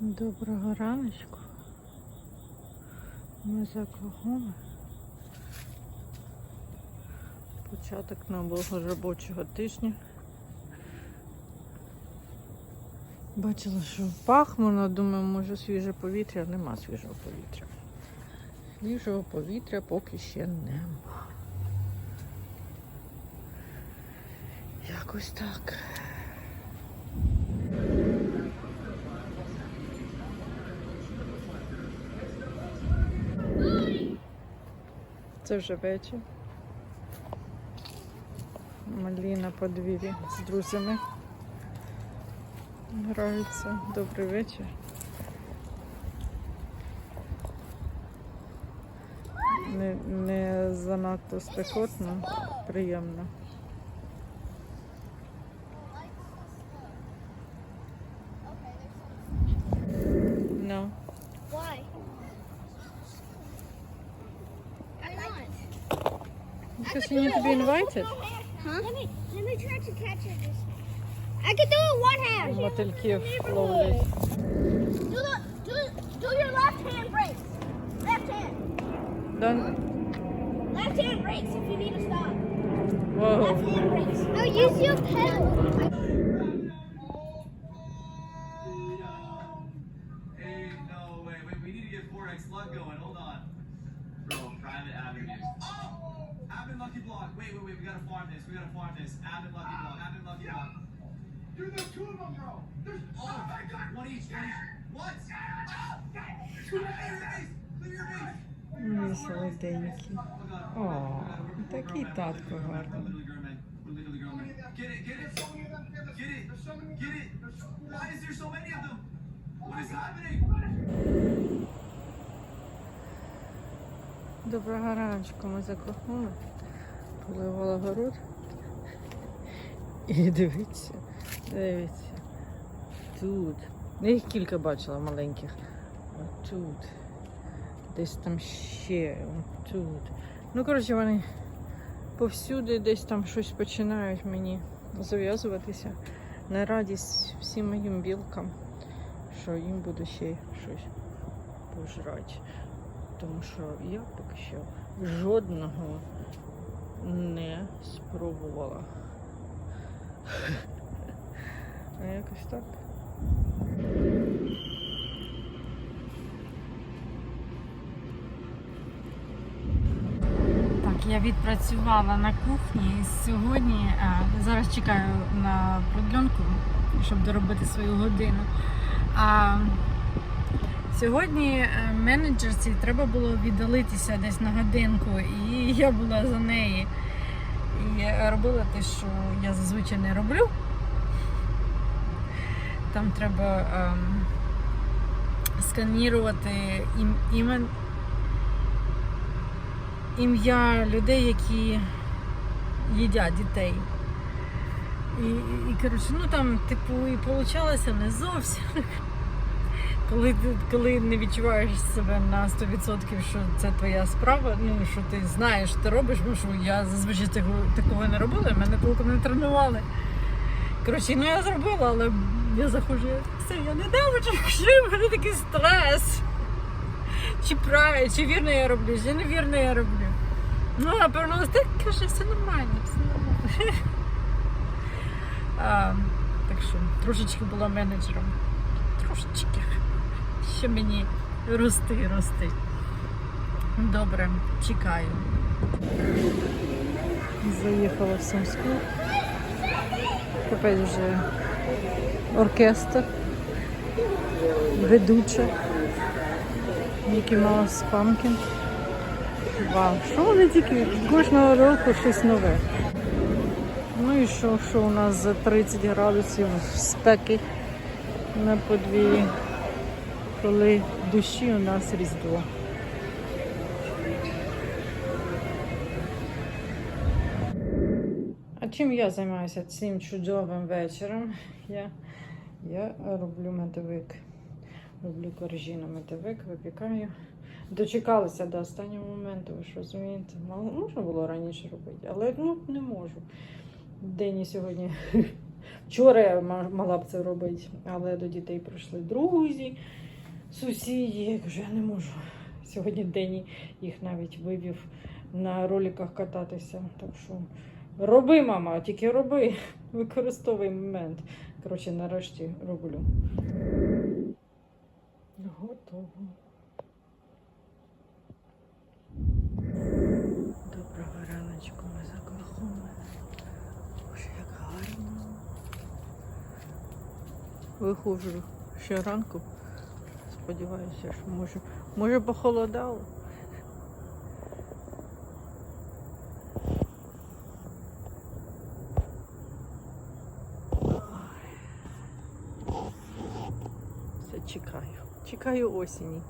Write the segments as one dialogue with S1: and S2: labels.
S1: Доброго раночку. Ми за кругом. Початок нового робочого тижня. Бачила, що пахмурно, думаю, може свіже повітря, нема свіжого повітря. Свіжого повітря поки ще нема. Якось так. Це вже вечір. Малі на подвір'ї з друзями. Граються. Добрий вечір. Не, не занадто спекотно, приємно. Because you need to be invited.
S2: Huh? Let me let me try to catch it this I can do it one hand.
S1: Мотильків ловлять.
S2: Do the do do your left hand brakes. Left hand.
S1: Don't...
S2: Left hand brakes if you need to stop.
S1: Whoa.
S2: Left hand brakes. No, use your pedal.
S3: Dude, there's two of them, bro. There's
S4: Oh, my God. One each. One each. What?
S1: Солоденький.
S4: Oh.
S1: О,
S4: Oh,
S1: такий татко гарний.
S4: Get it, get it. Get it. Get it. Why is there so many of them? What is happening?
S1: Доброго раночку, ми закохнули, поливала город. І дивіться, дивіться. Тут. Я їх кілька бачила маленьких. Тут. Десь там ще. Тут. Ну, коротше, вони повсюди десь там щось починають мені зав'язуватися. На радість всім моїм білкам, що їм буде ще щось пожрати тому що я поки що жодного не спробувала. А якось так. Я відпрацювала на кухні сьогодні а, зараз чекаю на продленку, щоб доробити свою годину. А Сьогодні е, менеджерці треба було віддалитися десь на годинку, і я була за неї. І робила те, що я зазвичай не роблю. Там треба ем, сканірувати ім, імен, ім'я людей, які їдять дітей. І, і, і коротше, ну там, типу, і вийшло не зовсім. Коли коли не відчуваєш себе на 100%, що це твоя справа, ну що ти знаєш, що ти робиш, бо що я зазвичай такого, такого не робила, мене толком не тренували. Коротше, ну я зробила, але я заходжу, все, я не що в мене такий стрес. Чи правильно, чи вірно я роблю, чи невірно я роблю. Ну, а повернулася так, каже, все нормально, все нормально. А, так що трошечки була менеджером. Трошечки. Ще мені рости, рости. Добре, чекаю. Заїхала в Сумську. Тепер вже оркестр, ведуча. Мікі Маус Памкін. Вау, що вони тільки кожного року щось нове. Ну і що, що у нас за 30 градусів спеки на подвір'ї, коли душі у нас різдво. А чим я займаюся цим чудовим вечором? Я, я роблю медовик. Роблю коржі на медовик, випікаю. Дочекалася до останнього моменту, ви ж розумієте. Можна було раніше робити, але ну, не можу. Дені сьогодні Вчора я мала б це робити, але до дітей прийшли друзі, сусіди. Я кажу, я не можу. Сьогодні день їх навіть вивів на роликах кататися. Так що роби, мама, тільки роби. Використовуй момент. Коротше, нарешті роблю. Готово. Доброго раночку, ми з Оклахоми. Боже, як гарно. Виходжу ще ранку. Сподіваюся, що може, може похолодало. Чекаю. Чекаю осені.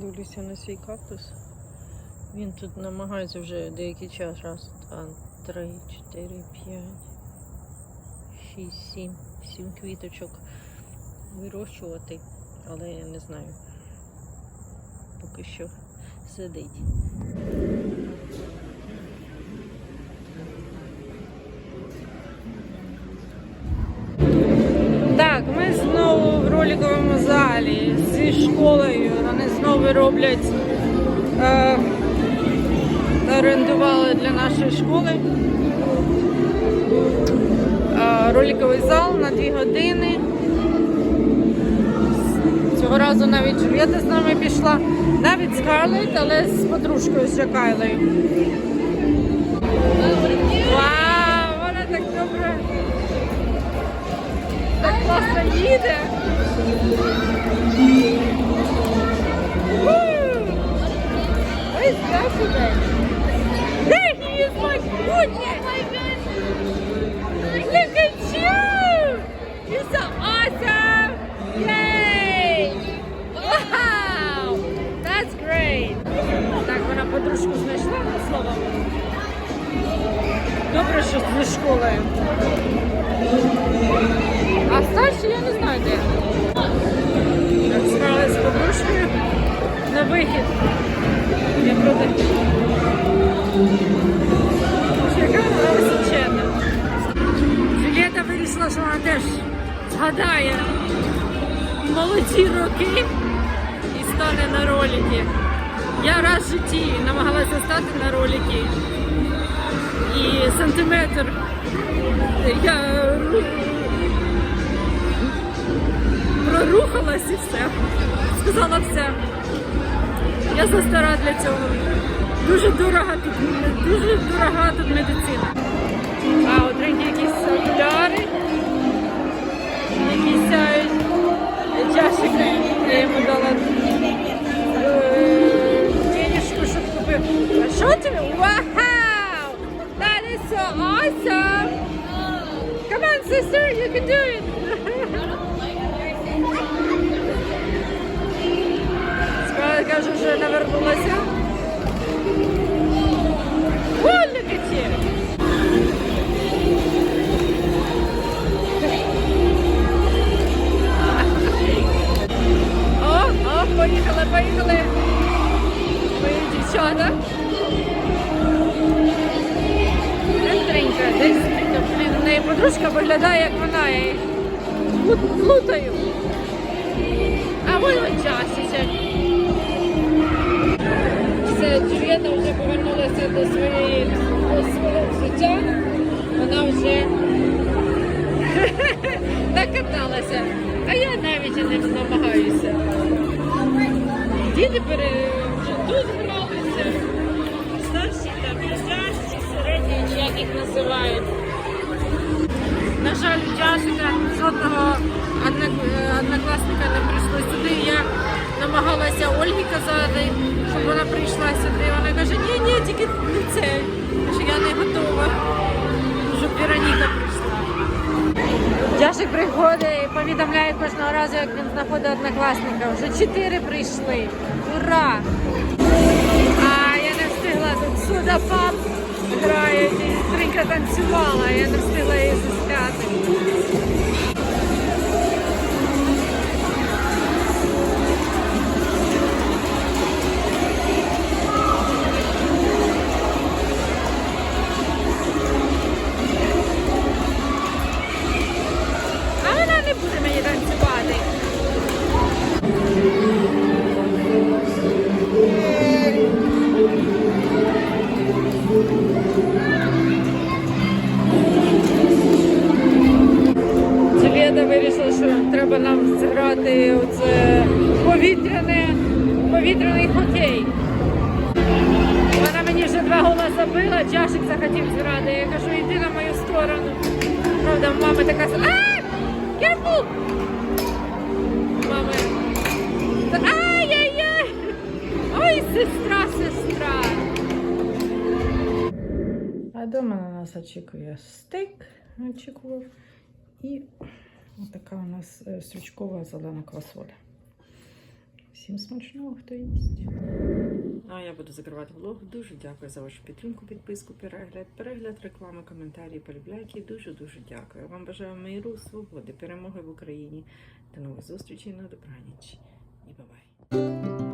S1: Дивлюся на свій кактус. Він тут намагається вже деякий час. Раз, два, три, чотири, п'ять, шість, сім. Сім квіточок вирощувати, але я не знаю. Поки що сидить. Так, ми роликовому залі зі школою. Вони знову роблять, е, орендували для нашої школи е, роликовий зал на 2 години. Цього разу навіть Джульєта з нами пішла. Навіть Скарлетт, але з подружкою з Кайлою. Вау, вона так добре. Так класно їде. Ось Joshua. There he is, my goodness. Look at you. You're so awesome. Yay. Wow. That's great. Так, вона подружку знайшла на слово. Добре, що з школи. А старші я не знаю де. Справили з подружкою на вихід. Я проти. Яка вона височена. Джулієта вирішила, що вона теж згадає молоді роки і стане на ролики. Я раз в житті намагалася стати на ролики. І сантиметр я ру- прорухалась і все. Сказала все. Я застара для цього. Дуже дорога тут, дуже дорога тут медицина. А от якісь окуляри, які сяють чашики. Я йому дала е, денежку, щоб купив. А що тобі? Вау! Awesome! Come on, sister, you can do it! Скала каже, що навернулася. at каче! Подружка виглядає, як вона, плут- плутаю. А вон часиться. Все, Джульєта вже повернулася до своєї до свого життя. Вона вже накаталася. А я навіть і не намагаюся. Діти пере... вже тут гралися. Старші там старші, середні, як їх називають. На жаль, Джасика жодного е, однокласника не прийшло сюди. Я намагалася Ольгі казати, щоб вона прийшла сюди. Вона каже, ні, ні, тільки не це. Що я не готова, щоб Вероніка прийшла. Джашик приходить і повідомляє кожного разу, як він знаходить однокласника. Вже чотири прийшли. Ура! А я не встигла тут сюда пап грає, і Тринька танцювала, я не встигла її засняти. Вирішила, зіграти оце повітряне, повітряний хокей. Вона мені вже два гола забила, чашик захотів зграти. Я кажу, йди на мою сторону. Правда, в мами така а Careful! Мами. Ай-яй-яй! Ой, сестра, сестра! А дома на нас очікує стейк, очікував. І така у нас е, стручкова зелена квасоля. Всім смачного, хто їсть. А я буду закривати влог. Дуже дякую за вашу підтримку, підписку, перегляд, перегляд, реклами, коментарі, полюбляйки. Дуже дуже дякую. Вам бажаю миру, свободи, перемоги в Україні. До нових зустрічей на добраніч. І бабай.